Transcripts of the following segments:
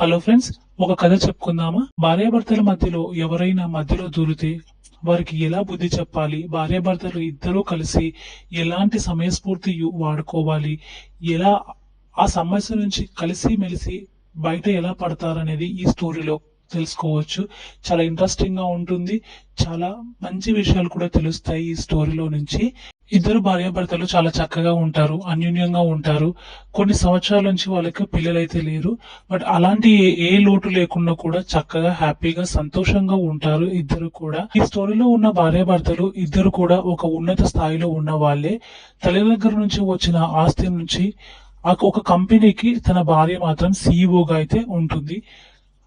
Hello friends ఒక కథ చెప్పుకుందామా? భార్యాభర్తల మధ్యలో ఎవరైనా మధ్యలో దూరితే వారికి ఎలా బుద్ధి చెప్పాలి? భార్యాభర్తలు ఇద్దరూ కలిసి ఎలాంటి సమయస్ఫూర్తి వాడుకోవాలి? ఎలా ఆ సమస్య నుంచి కలిసి మెలిసి బయట ఎలా పడతారనేది ఈ స్టోరీలో తెలుసుకోవచ్చు. చాలా ఇంట్రెస్టింగ్గా ఉంటుంది. చాలా మంచి విషయాలు కూడా తెలుస్తాయి ఈ స్టోరీలో నుంచి. ఇద్దరు భార్యాభర్తలు చాలా చక్కగా ఉంటారు అన్యోన్యంగా ఉంటారు. కొన్ని సంవత్సరాల నుంచి వాళ్ళకి పిల్లలైతే లేరు. బట్ అలాంటి ఏ- లోటు లేకుండా కూడా చక్కగా హ్యాపీగా సంతోషంగా ఉంటారు ఇద్దరు కూడా. ఈ స్టోరీలో ఉన్న భార్యాభర్తలు ఇద్దరు కూడా ఒక ఉన్నత స్థాయిలో ఉన్న వాళ్ళే. తల్లి దగ్గర నుంచి వచ్చిన ఆస్తి నుంచి ఆ ఒక కంపెనీకి తన భార్య మాత్రం సీఈఓగా అయితే ఉంటుంది.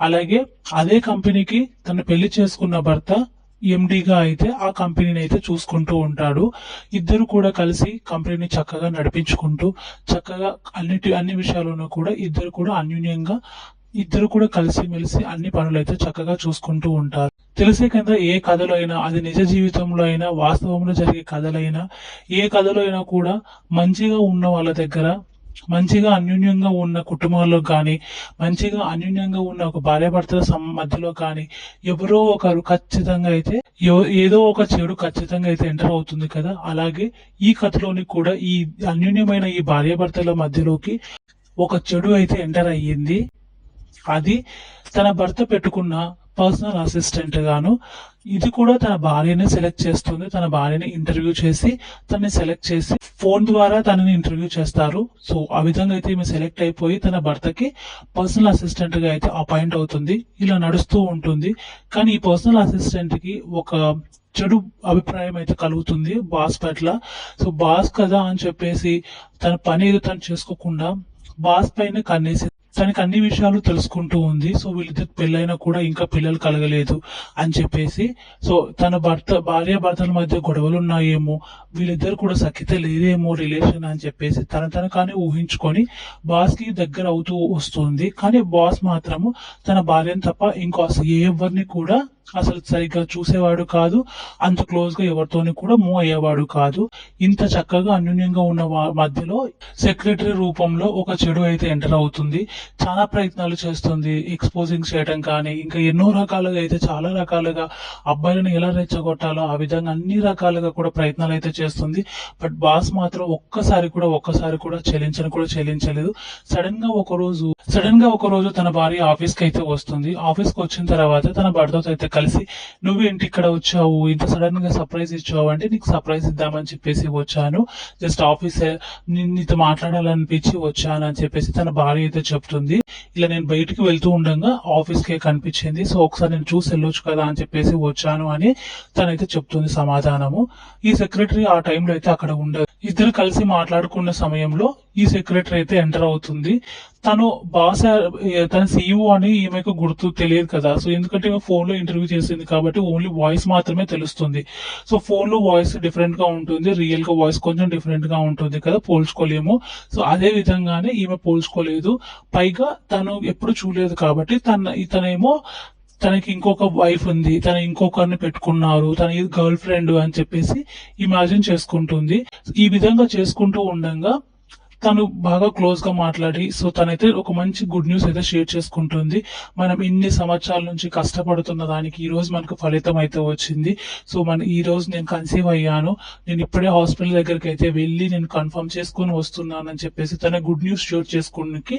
అలాగే అదే కంపెనీకి తను పెళ్ళి చేసుకున్న భర్త ఎండిగా అయితే ఆ కంపెనీని అయితే చూసుకుంటూ ఉంటాడు. ఇద్దరు కూడా కలిసి కంపెనీని చక్కగా నడిపించుకుంటూ చక్కగా అన్నిటి అన్ని విషయాల్లోనూ కూడా ఇద్దరు కూడా అన్యూన్యంగా ఇద్దరు కూడా కలిసి మెలిసి అన్ని పనులు అయితే చక్కగా చూసుకుంటూ ఉంటారు. తెలిసే కింద ఏ కథలో అయినా అది నిజ జీవితంలో అయినా వాస్తవంలో జరిగే కథలైనా ఏ కథలో అయినా కూడా మంచిగా ఉన్న వాళ్ళ దగ్గర మంచిగా అన్యోన్యంగా ఉన్న కుటుంబాల్లో కానీ మంచిగా అన్యోన్యంగా ఉన్న ఒక భార్యాభర్తల సం- మధ్యలో కానీ ఎవరో ఒకరు ఖచ్చితంగా అయితే ఏదో ఒక చెడు ఖచ్చితంగా అయితే ఎంటర్ అవుతుంది కదా. అలాగే ఈ కథలోని కూడా ఈ అన్యోన్యమైన ఈ భార్యాభర్తల మధ్యలోకి ఒక చెడు అయితే ఎంటర్ అయ్యింది. అది తన భర్త పెట్టుకున్న పర్సనల్ అసిస్టెంట్ గాను. ఇది కూడా తన భార్యని సెలెక్ట్ చేస్తుంది. తన భార్యని ఇంటర్వ్యూ చేసి తనని సెలెక్ట్ చేసి ఫోన్ ద్వారా తనని ఇంటర్వ్యూ చేస్తారు. సో ఆ విధంగా అయితే ఈమె సెలెక్ట్ అయిపోయి తన భర్తకి పర్సనల్ అసిస్టెంట్గా అయితే అపాయింట్ అవుతుంది. ఇలా నడుస్తూ ఉంటుంది. కానీ ఈ పర్సనల్ అసిస్టెంట్కి ఒక చెడు అభిప్రాయం అయితే కలుగుతుంది బాస్ పట్ల. సో బాస్ కదా అని చెప్పేసి తన పని ఏదో తను చేసుకోకుండా బాస్ పైన కన్నేసి తనకి అన్ని విషయాలు తెలుసుకుంటూ ఉంది. సో వీళ్ళిద్దరికి పెళ్ళైనా కూడా ఇంకా పిల్లలు కలగలేదు అని చెప్పేసి సో తన భర్త భార్య భర్తల మధ్య గొడవలు ఉన్నాయేమో వీళ్ళిద్దరు కూడా సఖ్యత లేదేమో రిలేషన్ అని చెప్పేసి తన తన కానీ ఊహించుకొని బాస్కి దగ్గర అవుతూ వస్తుంది. కానీ బాస్ మాత్రము తన భార్యను తప్ప ఇంకో ఏ ఎవరిని కూడా అసలు సరిగ్గా చూసేవాడు కాదు. అంత క్లోజ్గా ఎవరితోని కూడా మూవ్ అయ్యేవాడు కాదు. ఇంత చక్కగా అన్యోన్యంగా ఉన్న వా- మధ్యలో సెక్రటరీ రూపంలో ఒక చెడు అయితే ఎంటర్ అవుతుంది. చాలా ప్రయత్నాలు చేస్తుంది ఎక్స్పోజింగ్ చేయడం కానీ ఇంకా ఎన్నో రకాలుగా అయితే చాలా రకాలుగా అబ్బాయిలను ఎలా రెచ్చగొట్టాలో ఆ విధంగా అన్ని రకాలుగా కూడా ప్రయత్నాలు అయితే చేస్తుంది. బట్ బాస్ మాత్రం ఒక్కసారి కూడా ఒక్కసారి కూడా చెల్లించని కూడా చెల్లించలేదు. సడన్గా ఒక రోజు సడన్గా ఒక రోజు తన భార్య ఆఫీస్కి అయితే వస్తుంది. ఆఫీస్కి వచ్చిన తర్వాత తన భర్తతో అయితే కలిసి నువ్వు ఏంటి ఇక్కడ వచ్చావు? ఇంత సడన్గా సర్ప్రైజ్ ఇచ్చావు అంటే నీకు సర్ప్రైజ్ ఇద్దామని చెప్పేసి వచ్చాను. జస్ట్ ఆఫీస్ నీతో మాట్లాడాలనిపించి వచ్చాను అని చెప్పేసి తన భార్య అయితే చెప్తుంది. ఇలా నేను బయటికి వెళ్తూ ఉండగా ఆఫీస్ కే కనిపించింది. సో ఒకసారి నేను చూసి వెళ్ళొచ్చు కదా అని చెప్పేసి వచ్చాను అని తనైతే చెప్తుంది సమాధానము. ఈ సెక్రటరీ ఆ టైంలో అయితే అక్కడ ఉండదు ఇద్దరు కలిసి మాట్లాడుకున్న సమయంలో ఈ సెక్రటరీ అయితే ఎంటర్ అవుతుంది. తను బాస్ తన సీఈఓ అని ఈమెకు గుర్తు తెలియదు కదా. సో ఎందుకంటే ఈమె ఫోన్లో ఇంటర్వ్యూ చేసింది కాబట్టి ఓన్లీ వాయిస్ మాత్రమే తెలుస్తుంది. సో ఫోన్లో వాయిస్ డిఫరెంట్గా ఉంటుంది రియల్గా వాయిస్ కొంచెం డిఫరెంట్గా ఉంటుంది కదా పోల్చుకోలేము. సో అదే విధంగానే ఈమె పోల్చుకోలేదు. పైగా తను ఎప్పుడు చూడలేదు కాబట్టి తన ఇతనేమో తనకి ఇంకొక వైఫ్ ఉంది తన ఇంకొకరిని పెట్టుకున్నారు తన గర్ల్ ఫ్రెండ్ అని చెప్పేసి ఇమాజిన్ చేసుకుంటుంది. ఈ విధంగా చేసుకుంటూ ఉండగా తను బాగా క్లోజ్గా మాట్లాడి సో తనైతే ఒక మంచి గుడ్ న్యూస్ అయితే షేర్ చేసుకుంటుంది. మనం ఇన్ని సంవత్సరాల నుంచి కష్టపడుతున్న దానికి ఈ రోజు మనకు ఫలితం అయితే వచ్చింది. సో మన ఈ రోజు నేను కన్సీవ్ అయ్యాను. నేను ఇప్పుడే హాస్పిటల్ దగ్గరికి అయితే వెళ్ళి నేను కన్ఫర్మ్ చేసుకుని వస్తున్నానని చెప్పేసి తన గుడ్ న్యూస్ షేర్ చేసుకోవడానికి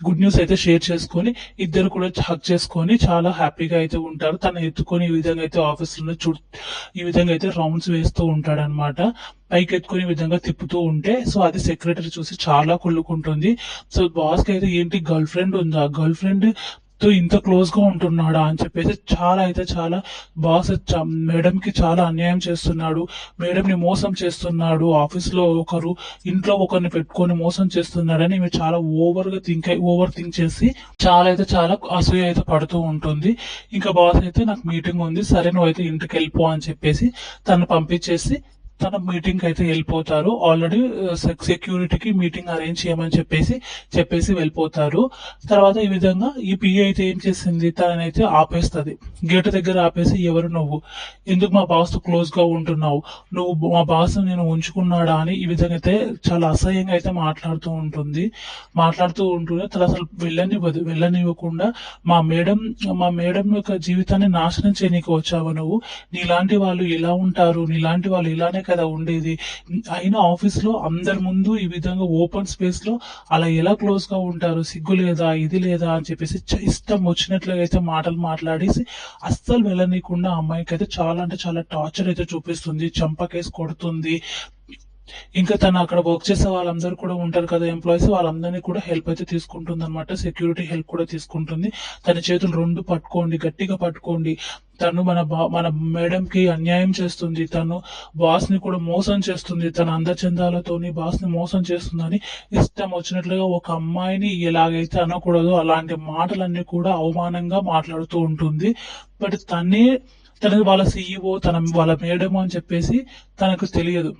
గుడ్ న్యూస్ అయితే షేర్ చేసుకొని ఇద్దరు కూడా హక్ చేసుకొని చాలా హ్యాపీగా అయితే ఉంటారు. తను ఎత్తుకొని ఈ విధంగా అయితే ఆఫీస్లో చూ ఈ విధంగా అయితే రౌండ్స్ వేస్తూ ఉంటాడు అనమాట పైకి ఎత్తుకొని ఈ విధంగా తిప్పుతూ ఉంటే సో అది సెక్రటరీ చూసి చాలా కుళ్ళుకుంటుంది సో బాస్కి అయితే ఏంటి గర్ల్ ఫ్రెండ్ ఉందా? గర్ల్ ఫ్రెండ్ తో ఇంత క్లోజ్గా ఉంటున్నాడా అని చెప్పేసి చాలా అయితే చాలా బాస్ మేడం కి చాలా అన్యాయం చేస్తున్నాడు. మేడం ని మోసం చేస్తున్నాడు. ఆఫీస్లో ఒకరు ఇంట్లో ఒకరిని పెట్టుకొని మోసం చేస్తున్నాడని ఈమె చాలా ఓవర్గా థింక్ ఓవర్ థింక్ చేసి చాలా అయితే చాలా అసూయ అయితే పడుతూ ఉంటుంది. ఇంకా బాస్ అయితే నాకు మీటింగ్ ఉంది. సరే నువ్వు అయితే ఇంటికి వెళ్ళిపో అని చెప్పేసి తను పంపించేసి తన మీటింగ్ అయితే వెళ్ళిపోతారు. ఆల్రెడీ సెక్యూరిటీకి మీటింగ్ అరేంజ్ చేయమని చెప్పేసి చెప్పేసి వెళ్ళిపోతారు. తర్వాత ఈ విధంగా ఈ పిఏ అయితే ఏం చేసింది? తననైతే ఆపేస్తుంది. గేట్ దగ్గర ఆపేసి ఎవరు నువ్వు? ఎందుకు మా బాస్ క్లోజ్గా క్లోజ్గా ఉంటున్నావు? నువ్వు మా బాస్ నేను ఉంచుకున్నాడా? అని ఈ విధంగా అయితే చాలా అసహ్యంగా అయితే మాట్లాడుతూ ఉంటుంది. మాట్లాడుతూ ఉంటూనే తను అసలు వెళ్ళనివ్వదు. వెళ్ళనివ్వకుండా మా మేడం మా మేడం యొక్క జీవితాన్ని నాశనం చేయనీకి వచ్చావు నువ్వు? నీలాంటి వాళ్ళు ఇలా ఉంటారు. నీలాంటి వాళ్ళు ఇలానే కదా ఉండేది. అయినా ఆఫీస్లో అందరి ముందు ఈ విధంగా ఓపెన్ స్పేస్లో అలా ఎలా క్లోజ్గా ఉంటారు సిగ్గు లేదా ఇది లేదా అని చెప్పేసి ఇష్టం వచ్చినట్లుగా అయితే మాటలు మాట్లాడేసి అస్సలు వెళ్ళనీయకుండా అమ్మాయికి అయితే చాలా అంటే చాలా టార్చర్ అయితే చూపిస్తుంది చంపకేసి కొడుతుంది. ఇంకా తను అక్కడ వర్క్ చేసే వాళ్ళందరూ కూడా ఉంటారు కదా ఎంప్లాయీస్ వాళ్ళందరినీ కూడా హెల్ప్ అయితే తీసుకుంటుంది అనమాట సెక్యూరిటీ హెల్ప్ కూడా తీసుకుంటుంది. తన చేతులు రెండు పట్టుకోండి గట్టిగా పట్టుకోండి. తను మన బా మన మేడంకి అన్యాయం చేస్తుంది. తను బాస్ని కూడా మోసం చేస్తుంది. తన అందచందాలతోని బాస్ని మోసం చేస్తుందని ఇష్టం వచ్చినట్లుగా ఒక అమ్మాయిని ఎలాగైతే అనకూడదు అలాంటి మాటలన్నీ కూడా అవమానంగా మాట్లాడుతూ ఉంటుంది. బట్ తనే తన వాళ్ళ సీఈఓ తన వాళ్ళ మేడం అని చెప్పేసి తనకు తెలియదు.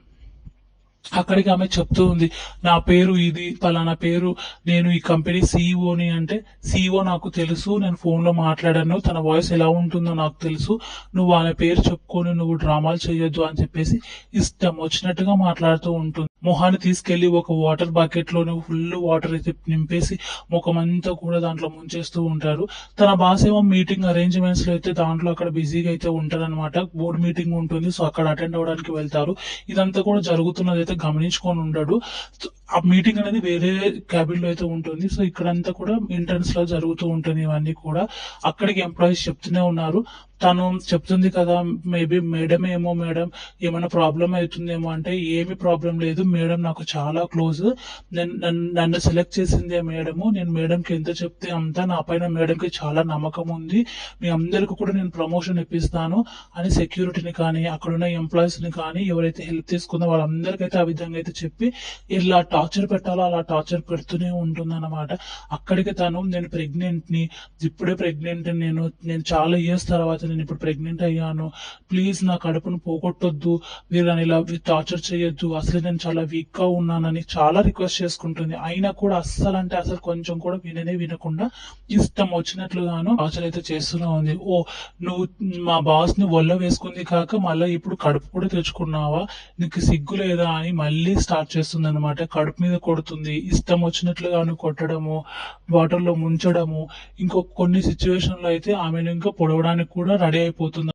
అక్కడికి ఆమె చెప్తూ ఉంది నా పేరు ఇది పలానా పేరు నేను ఈ కంపెనీ సీఈఓని అంటే సీఈఓ నాకు తెలుసు నేను ఫోన్లో మాట్లాడాను తన వాయిస్ ఎలా ఉంటుందో నాకు తెలుసు నువ్వు ఆమె పేరు చెప్పుకొని నువ్వు డ్రామాలు చేయొద్దు అని చెప్పేసి ఇష్టం వచ్చినట్టుగా మాట్లాడుతూ ఉంటుంది. మొహాన్ని తీసుకెళ్ళి ఒక వాటర్ బకెట్లో ఫుల్ వాటర్ అయితే నింపేసి ముఖం అంతా కూడా దాంట్లో ముంచేస్తూ ఉంటారు. తన బాస్ ఏమో మీటింగ్ అరేంజ్మెంట్స్లో అయితే దాంట్లో అక్కడ బిజీగా అయితే ఉంటారన్నమాట. బోర్డు మీటింగ్ ఉంటుంది సో అక్కడ అటెండ్ అవ్వడానికి వెళ్తారు. ఇదంతా కూడా జరుగుతున్నది అయితే గమనించుకొని ఉండడు. సో ఆ మీటింగ్ అనేది వేరే క్యాబిన్లో అయితే ఉంటుంది. సో ఇక్కడంతా కూడా ఇంటర్న్స్లో జరుగుతూ ఉంటుంది ఇవన్నీ కూడా. అక్కడికి ఎంప్లాయీస్ చెప్తూనే ఉన్నారు. తను చెప్తుంది కదా మేబీ మేడం ఏమో మేడం ఏమైనా ప్రాబ్లం అవుతుందేమో అంటే ఏమి ప్రాబ్లం లేదు మేడం నాకు చాలా క్లోజ్ నేను నన్ను- నన్ను సెలెక్ట్ చేసిందే మేడము. నేను మేడంకి ఎంత చెప్తే అంత నా పైన మేడంకి చాలా నమ్మకం ఉంది. మీ అందరికి కూడా నేను ప్రమోషన్ ఇప్పిస్తాను అని సెక్యూరిటీని కానీ అక్కడున్న ఎంప్లాయీస్ని కానీ ఎవరైతే హెల్ప్ తీసుకుందో వాళ్ళందరికైతే ఆ విధంగా అయితే చెప్పి ఇలా టార్చర్ పెట్టాలో అలా టార్చర్ పెడుతూనే ఉంటుంది అనమాట అక్కడికి తను నేను ప్రెగ్నెంట్ని ఇప్పుడే ప్రెగ్నెంట్ నేను నేను చాలా ఇయర్స్ తర్వాత నేను ఇప్పుడు ప్రెగ్నెంట్ అయ్యాను. ప్లీజ్ నా కడుపును పోగొట్టొద్దు. మీరు నన్ను ఇలా టార్చర్ చేయొద్దు. అసలు నేను చాలా వీక్గా ఉన్నానని చాలా రిక్వెస్ట్ చేసుకుంటుంది. అయినా కూడా అస్సలు అంటే అసలు కొంచెం కూడా విననే వినకుండా ఇష్టం వచ్చినట్లుగాను టార్చర్ అయితే చేస్తూనే ఉంది. ఓ నువ్వు మా బాస్ని ఒళ్ళ వేసుకుంది కాక మళ్ళీ ఇప్పుడు కడుపు కూడా తెచ్చుకున్నావా? నీకు సిగ్గు లేదా అని మళ్ళీ స్టార్ట్ చేస్తుంది అనమాట కడుపు మీద కొడుతుంది. ఇష్టం వచ్చినట్లుగాను కొట్టడము వాటర్లో ముంచడము ఇంకో కొన్ని సిచ్యువేషన్లో అయితే ఆమెను ఇంకా పొడవడానికి కూడా రెడీ అయిపోతుంది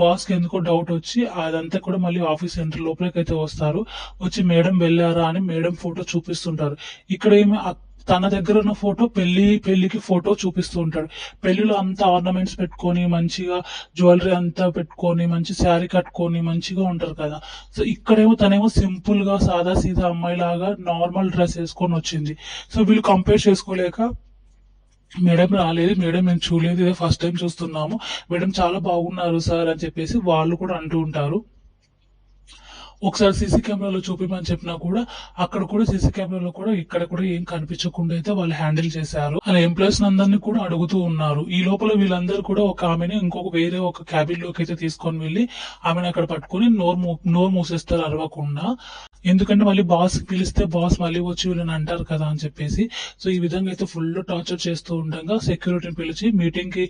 బాస్కి ఎందుకో డౌట్ వచ్చి అదంతా కూడా మళ్ళీ ఆఫీస్ సెంటర్ లోపలికి అయితే వస్తారు. వచ్చి మేడం వెళ్ళారా అని మేడం ఫోటో చూపిస్తుంటారు. ఇక్కడ ఏమి తన దగ్గర ఉన్న ఫోటో పెళ్ళి పెళ్ళికి ఫోటో చూపిస్తూ ఉంటాడు. పెళ్ళిలో అంతా ఆర్నమెంట్స్ పెట్టుకొని మంచిగా జ్యువెలరీ అంతా పెట్టుకొని మంచి శారీ కట్టుకొని మంచిగా ఉంటారు కదా. సో ఇక్కడేమో తనేమో సింపుల్గా సాదా సీదా అమ్మాయి లాగా నార్మల్ డ్రెస్ వేసుకొని వచ్చింది. సో వీళ్ళు కంపేర్ చేసుకోలేక మేడం రాలేదు. మేడం మేము చూడలేదు. ఇదే ఫస్ట్ టైం చూస్తున్నాము. మేడం చాలా బాగున్నారు సార్ అని చెప్పేసి వాళ్ళు కూడా అంటూ ఉంటారు. ఒకసారి సీసీ కెమెరాలో చూపిమని చెప్పినా కూడా అక్కడ కూడా సీసీ కెమెరాలో కూడా ఇక్కడ కూడా ఏం కనిపించకుండా అయితే వాళ్ళు హ్యాండిల్ చేశారు. అలా ఎంప్లాయీస్ అందరినీ కూడా అడుగుతూ ఉన్నారు. ఈ లోపల వీళ్ళందరూ కూడా ఒక ఆమెని ఇంకొక వేరే ఒక క్యాబిన్లోకి అయితే తీసుకొని వెళ్ళి ఆమెను అక్కడ పట్టుకొని నోరు మూ- నోరు మూసేస్తారు అరవకుండా. ఎందుకంటే మళ్ళీ బాస్ పిలిస్తే బాస్ మళ్ళీ వచ్చి వీళ్ళని అంటారు కదా అని చెప్పేసి. సో ఈ విధంగా అయితే ఫుల్ టార్చర్ చేస్తూ ఉండగా సెక్యూరిటీని పిలిచి మీటింగ్కి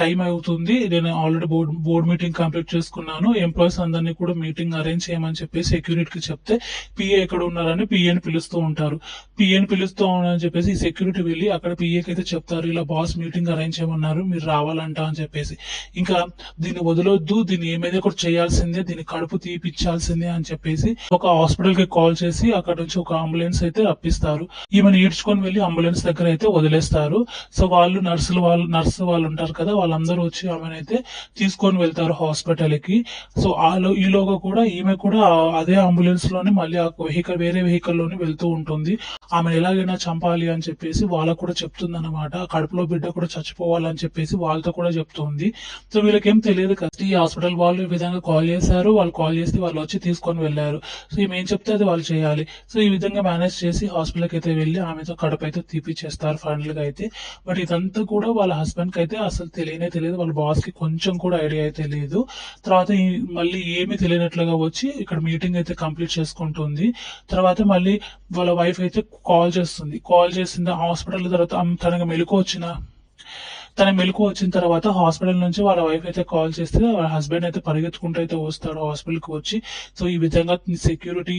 టైం అవుతుంది. నేను already board board meeting complete చేసుకున్నాను. ఎంప్లాయీస్ అందరినీ కూడా మీటింగ్ అరేంజ్ చేయమని చెప్పి సెక్యూరిటీకి చెప్తే పిఏ ఎక్కడ ఉన్నారని పిఏని పిలుస్తూ ఉంటారు. పిఏని పిలుస్తూ ఉన్నారని చెప్పేసి సెక్యూరిటీ వెళ్ళి అక్కడ పిఏకి అయితే చెప్తారు ఇలా బాస్ మీటింగ్ అరేంజ్ చేయమన్నారు మీరు రావాలంట అని చెప్పేసి. ఇంకా దీన్ని వదలొద్దు దీన్ని ఏమైనా కూడా చేయాల్సిందే దీన్ని కడుపు తీపిచ్చాల్సిందే అని చెప్పేసి ఒక హాస్పిటల్కి కాల్ చేసి అక్కడ నుంచి ఒక అంబులెన్స్ అయితే రప్పిస్తారు. ఈమెను ఈడ్చుకొని వెళ్ళి అంబులెన్స్ దగ్గర అయితే వదిలేస్తారు. సో వాళ్ళు నర్సులు వాళ్ళు నర్సు వాళ్ళు ఉంటారు కదా వాళ్ళందరూ వచ్చి ఆమెనైతే తీసుకొని వెళ్తారు హాస్పిటల్కి. సో ఆలో ఈలోగా కూడా ఈమె కూడా అదే అంబులెన్స్లోనే మళ్ళీ ఆ వెహికల్ వేరే వెహికల్లోనే వెళ్తూ ఉంటుంది. ఆమె ఎలాగైనా చంపాలి అని చెప్పేసి వాళ్ళకు కూడా చెప్తుంది అనమాట కడుపులో బిడ్డ కూడా చచ్చిపోవాలని చెప్పేసి వాళ్ళతో కూడా చెప్తుంది. సో వీళ్ళకేం తెలియదు కదా. ఈ హాస్పిటల్ వాళ్ళు ఈ విధంగా కాల్ చేశారు. వాళ్ళు కాల్ చేసి వాళ్ళు వచ్చి తీసుకొని వెళ్ళారు. సో ఈమె ఏం చెప్తే అది వాళ్ళు చేయాలి. సో ఈ విధంగా మేనేజ్ చేసి హాస్పిటల్కి అయితే వెళ్ళి ఆమెతో కడప అయితే తీపిచ్చేస్తారు ఫైనల్గా అయితే. బట్ ఇదంతా కూడా వాళ్ళ హస్బెండ్కి అయితే అసలు తెలియనే తెలియదు. వాళ్ళ బాస్కి కొంచెం కూడా ఐడియా అయితే లేదు. తర్వాత మళ్ళీ ఏమీ తెలియనట్లుగా వచ్చి ఇక్కడ మీటింగ్ అయితే కంప్లీట్ చేసుకుంటుంది. తర్వాత మళ్ళీ వాళ్ళ వైఫ్ అయితే కాల్ చేస్తుంది. కాల్ చేసింది హాస్పిటల్ తర్వాత తనకు మెలకు వచ్చిన తన మెలకు వచ్చిన తర్వాత హాస్పిటల్ నుంచి వాళ్ళ వైఫ్ అయితే కాల్ చేస్తే వాళ్ళ హస్బెండ్ అయితే పరిగెత్తుకుంటూ అయితే వస్తాడు హాస్పిటల్కి వచ్చి. సో ఈ విధంగా సెక్యూరిటీ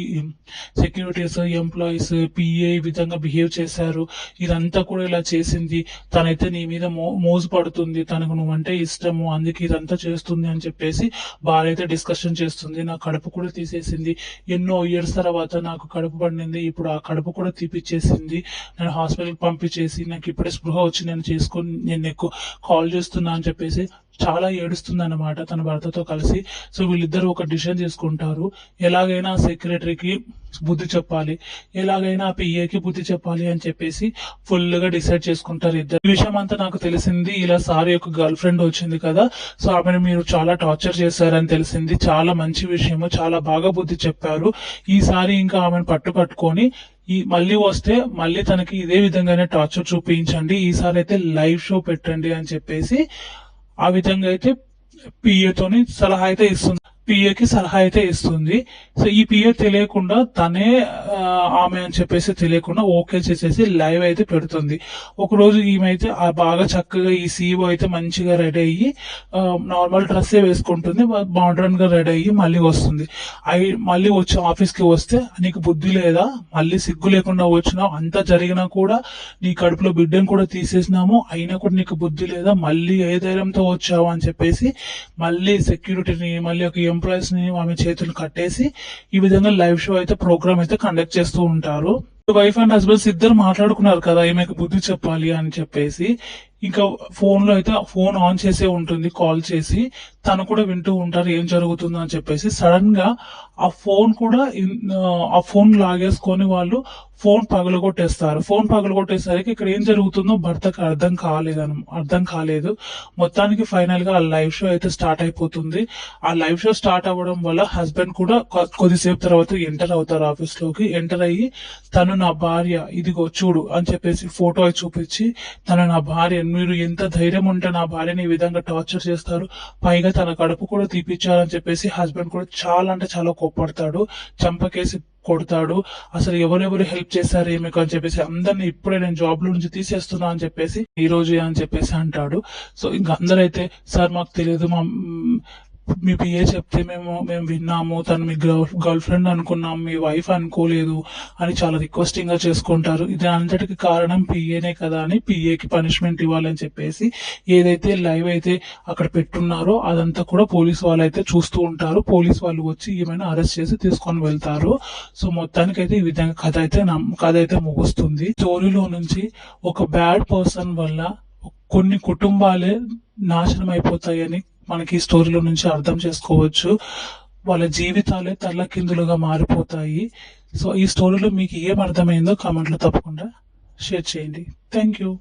సెక్యూరిటీస్ ఎంప్లాయీస్ పిఏ ఈ విధంగా బిహేవ్ చేశారు. ఇదంతా కూడా ఇలా చేసింది. తనైతే నీ మీద మో మోసపడుతుంది. తనకు నువ్వంటే ఇష్టము. అందుకే ఇదంతా చేస్తుంది అని చెప్పేసి భార్య అయితే డిస్కషన్ చేస్తుంది. నా కడుపు కూడా తీసేసింది. ఎన్నో ఇయర్స్ తర్వాత నాకు కడుపు పడింది. ఇప్పుడు ఆ కడుపు కూడా తీపిచ్చేసింది. నేను హాస్పిటల్కి పంపించేసి నాకు ఇప్పుడే స్పృహ వచ్చి నేను చేసుకొని నేను ఎక్కువ కాల్ చేస్తున్నా అని చెప్పేసి చాలా ఏడుస్తుందన్నమాట తన భర్తతో కలిసి. సో వీళ్ళిద్దరూ ఒక డిసిషన్ తీసుకుంటారు. ఎలాగైనా సెక్రటరీకి బుద్ధి చెప్పాలి. ఎలాగైనా పిఏకి బుద్ధి చెప్పాలి అని చెప్పేసి ఫుల్గా డిసైడ్ చేసుకుంటారు ఇద్దరు. ఈ విషయం అంతా నాకు తెలిసింది. ఇలా సార్ యొక్క గర్ల్ ఫ్రెండ్ వచ్చింది కదా. సో ఆమెను మీరు చాలా టార్చర్ చేశారని తెలిసింది. చాలా మంచి విషయము. చాలా బాగా బుద్ధి చెప్పారు. ఈసారి ఇంకా ఆమెను పట్టుపట్టుకొని ఈ మళ్ళీ వస్తే మళ్ళీ తనకి ఇదే విధంగానే టార్చర్ చూపించండి. ఈసారి అయితే లైవ్ షో పెట్టండి అని చెప్పేసి ఆ విధంగా అయితే పిఏతోని సలహా అయితే ఇస్తుంది. పిఏకి సలహా అయితే ఇస్తుంది. సో ఈ పిఏ తెలియకుండా తనే ఆమె అని చెప్పేసి తెలియకుండా ఓకే చేసేసి లైవ్ అయితే పెడుతుంది. ఒకరోజు ఈమె అయితే బాగా చక్కగా ఈ సీఓ అయితే మంచిగా రెడీ అయ్యి నార్మల్ డ్రెస్సే వేసుకుంటుంది. మోడర్న్గా రెడీ అయ్యి మళ్ళీ వస్తుంది. అయి మళ్ళీ వచ్చి ఆఫీస్కి వస్తే నీకు బుద్ధి లేదా? మళ్ళీ సిగ్గు లేకుండా వచ్చినావు. అంతా జరిగినా కూడా నీ కడుపులో బిడ్డను కూడా తీసేసినాము. అయినా కూడా నీకు బుద్ధి లేదా? మళ్ళీ ఏ ధైర్యంతో వచ్చావు? అని చెప్పేసి మళ్ళీ సెక్యూరిటీని మళ్ళీ ఒక ఎంప్లాయీస్ని ఆమె చేతులు కట్టేసి ఈ విధంగా లైవ్ షో అయితే ప్రోగ్రామ్ అయితే కండక్ట్ చేస్తూ ఉంటారు. వైఫ్ అండ్ హస్బెండ్స్ ఇద్దరు మాట్లాడుకున్నారు కదా ఈమెకు బుద్ధి చెప్పాలి అని చెప్పేసి. ఇంకా ఫోన్లో అయితే ఫోన్ ఆన్ చేసే ఉంటుంది కాల్ చేసి. తను కూడా వింటూ ఉంటారు ఏం జరుగుతుందో అని చెప్పేసి. సడన్గా ఆ ఫోన్ కూడా ఆ ఫోన్ లాగేసుకొని వాళ్ళు ఫోన్ పగలగొట్టేస్తారు. ఫోన్ పగలగొట్టేసరికి ఇక్కడ ఏం జరుగుతుందో భర్తకు అర్థం కాలేదు అర్థం కాలేదు. మొత్తానికి ఫైనల్గా ఆ లైవ్ షో అయితే స్టార్ట్ అయిపోతుంది. ఆ లైవ్ షో స్టార్ట్ అవ్వడం వల్ల హస్బెండ్ కూడా కొద్దిసేపు తర్వాత ఎంటర్ అవుతారు ఆఫీస్లోకి ఎంటర్ అయ్యి తను నా భార్య ఇదిగో చూడు అని చెప్పేసి ఫోటో చూపించి తను నా భార్య మీరు ఎంత ధైర్యం ఉంటే నా భార్యని ఈ విధంగా టార్చర్ చేస్తారు? పైగా తన కడుపు కూడా తీపిచ్చారని చెప్పేసి హస్బెండ్ కూడా చాలా అంటే చాలా కోప్పడతాడు చంపకేసి కొడతాడు. అసలు ఎవరెవరు హెల్ప్ చేశారు ఏమికు అని చెప్పేసి అందరిని ఇప్పుడే నేను జాబ్లో నుంచి తీసేస్తున్నా అని చెప్పేసి ఈ రోజు అని చెప్పేసి అంటాడు. సో ఇంకా అందరైతే సార్ మాకు తెలియదు మా మీ పిఏ చెప్తే మేము మేము విన్నాము తను మీ గర్ల్ ఫ్రెండ్ అనుకున్నాం మీ వైఫ్ అనుకోలేదు అని చాలా రిక్వెస్టింగ్గా చేసుకుంటారు. ఇది అంతటికి కారణం పిఏనే కదా అని పిఏకి పనిష్మెంట్ ఇవ్వాలని చెప్పేసి ఏదైతే లైవ్ అయితే అక్కడ పెట్టున్నారో అదంతా కూడా పోలీస్ వాళ్ళు అయితే చూస్తూ ఉంటారు. పోలీస్ వాళ్ళు వచ్చి ఏమైనా అరెస్ట్ చేసి తీసుకొని వెళ్తారు. సో మొత్తానికి అయితే ఈ విధంగా కథ అయితే నమ్- కథ అయితే ముగుస్తుంది. స్టోరీలో నుంచి ఒక బ్యాడ్ పర్సన్ వల్ల కొన్ని కుటుంబాలే నాశనం అయిపోతాయని మనకి ఈ స్టోరీలో నుంచి అర్థం చేసుకోవచ్చు. వాళ్ళ జీవితాలే తల్లకిందులుగా మారిపోతాయి. సో ఈ స్టోరీలో మీకు ఏం అర్థమైందో కామెంట్లో తప్పకుండా షేర్ చేయండి. Thank you.